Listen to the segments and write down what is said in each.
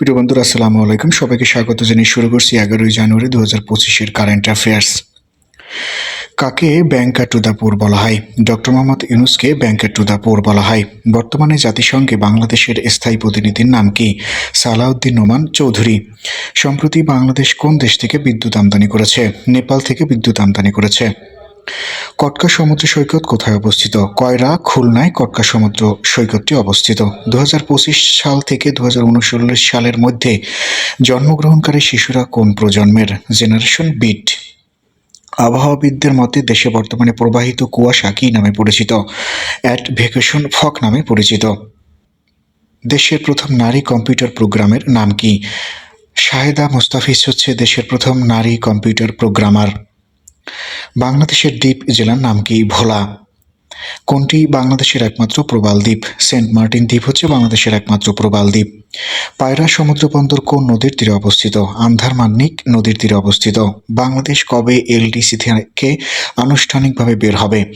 প্রিয় বন্ধুরা, আসসালামু আলাইকুম। সবাইকে স্বাগত জানিয়ে শুরু করছি এগারোই জানুয়ারি দু হাজার পঁচিশের কারেন্ট অ্যাফেয়ার্স কাকে ব্যাংকার টু দ্য পোর বলা হয়? ডক্টর মোহাম্মদ ইউনুসকে ব্যাংকার টু দ্য পোর বলা হয়। বর্তমানে জাতিসংঘে বাংলাদেশের স্থায়ী প্রতিনিধির নাম কি? সালাউদ্দিন নোমান চৌধুরী। সম্প্রতি বাংলাদেশ কোন দেশ থেকে বিদ্যুৎ আমদানি করেছে? নেপাল থেকে বিদ্যুৎ আমদানি করেছে। কটকা সমুদ্র সৈকত কোথায় অবস্থিত? কয়রা, খুলনায় কটকা সমুদ্র সৈকতটি অবস্থিত। দু হাজার পঁচিশ সাল থেকে দু সালের মধ্যে জন্মগ্রহণকারী শিশুরা কোন প্রজন্মের? Generation bit. আবহাওয়াবিদদের মতে, দেশে বর্তমানে প্রবাহিত কুয়াশা কী নামে পরিচিত? অ্যাট ভেকেশন ফক নামে পরিচিত। দেশের প্রথম নারী কম্পিউটার প্রোগ্রামের নাম কি? শাহেদা মুস্তাফিজ হচ্ছে দেশের প্রথম নারী কম্পিউটার প্রোগ্রামার। বাংলাদেশের দ্বীপ জেলার নাম কি ভোলা? কোনটি বাংলাদেশের একমাত্র প্রবাল দ্বীপ? সেন্ট মার্টিন দ্বীপ হচ্ছে বাংলাদেশের একমাত্র প্রবাল দ্বীপ। পায়রা সমুদ্র বন্দর কোন নদীর তীরে অবস্থিত? আন্ধার মান্নিক নদীর তীরে অবস্থিত। বাংলাদেশ কবে এলডিসি থেকে আনুষ্ঠানিকভাবে বের হবে?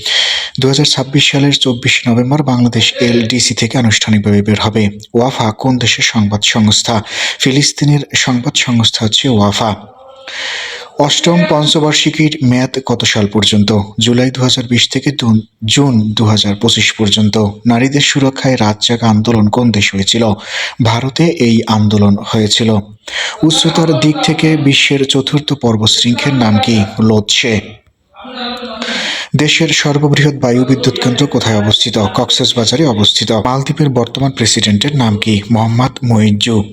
দু ছাব্বিশ সালের চব্বিশে নভেম্বর বাংলাদেশ এলডিসি থেকে আনুষ্ঠানিকভাবে বের হবে। ওয়াফা কোন দেশের সংবাদ সংস্থা? ফিলিস্তিনের সংবাদ সংস্থা হচ্ছে ওয়াফা। অষ্টম পঞ্চবার্ষিকীর মেয়াদ কত সাল পর্যন্ত? জুলাই দু হাজার বিশ থেকে জুন- দু হাজার পঁচিশ পর্যন্ত। নারীদের সুরক্ষায় রাত জাগা আন্দোলন কোন দেশ হয়েছিল? ভারতে এই আন্দোলন হয়েছিল। উচ্চতার দিক থেকে বিশ্বের চতুর্থ পর্বশৃঙ্খের নাম কি? লোৎসে দেশের সর্ববৃহৎ বায়ু বিদ্যুৎ কেন্দ্র কোথায় অবস্থিত? কক্সেস বাজারে অবস্থিত। মালদ্বীপের বর্তমান প্রেসিডেন্টের নাম কি? Mohamed Muizzu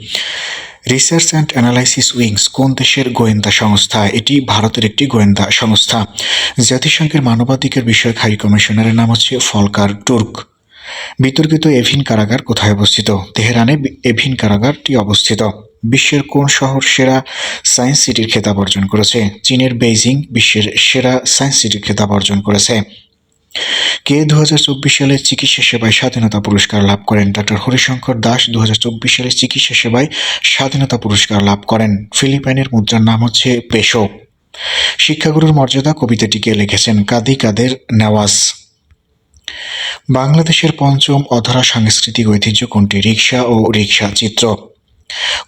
research and analysis wings কোন দেশের গোয়েন্দা সংস্থা? এটি ভারতের একটি গোয়েন্দা সংস্থা। জাতিসংঘের মানবাধিকার বিষয়ক হাই কমিশনারের নাম হচ্ছে ফলকার টুর্ক। বিতর্কিত এভিন কারাগার কোথায় অবস্থিত? তেহরানে এভিন কারাগারটি অবস্থিত। বিশ্বের কোন শহর সেরা সায়েন্স সিটির খেতাব অর্জন করেছে? চীনের বেইজিং বিশ্বের সেরা সায়েন্স সিটির খেতাব অর্জন করেছে। কে দু সালে চিকিৎসা সেবায় স্বাধীনতা পুরস্কার লাভ করেন? ডক্টর হরিশঙ্কর দাস দু সালে চিকিৎসা সেবায় স্বাধীনতা পুরস্কার লাভ করেন। ফিলিপাইনের মুদ্রার নাম হচ্ছে পেশো। শিক্ষাগুরুর মর্যাদা কবিতাটিকে লিখেছেন কাদি কাদের নেওয়াজ। বাংলাদেশের পঞ্চম অধরা সাংস্কৃতিক ঐতিহ্য কোনটি? রিক্সা ও রিক্সা চিত্র।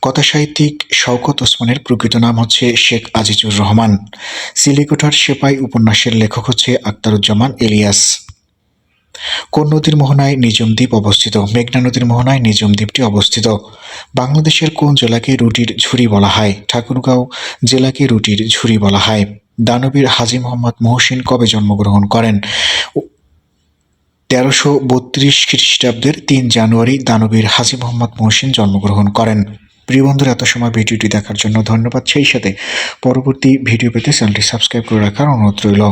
কথাসাহিত্যিক শওকত ওসমানের প্রকৃত নাম হচ্ছে শেখ আজিজুর রহমান। সিলিকোঠার সেপাই উপন্যাসের লেখক হচ্ছে আক্তারুজ্জামান ইলিয়াস কোন নদীর মোহনায় নিজম দ্বীপ অবস্থিত? মেঘনা নদীর মোহনায় নিজম দ্বীপটি অবস্থিত। বাংলাদেশের কোন জেলাকে রুটির ঝুরি বলা হয়? ঠাকুরগাঁও জেলাকে রুটির ঝুরি বলা হয়। দানবীর হাজি মোহাম্মদ মহসিন কবে জন্মগ্রহণ করেন? তেরোশো বত্রিশ খ্রিস্টাব্দের তিন জানুয়ারি দানবীর হাজি মোহাম্মদ মহসিন জন্মগ্রহণ করেন। প্রিয় বন্ধুরা, এত সময় ভিডিওটি দেখার জন্য ধন্যবাদ। সেই সাথে পরবর্তী ভিডিও পেতে চ্যানেলটি সাবস্ক্রাইব করে রাখার অনুরোধ রইল।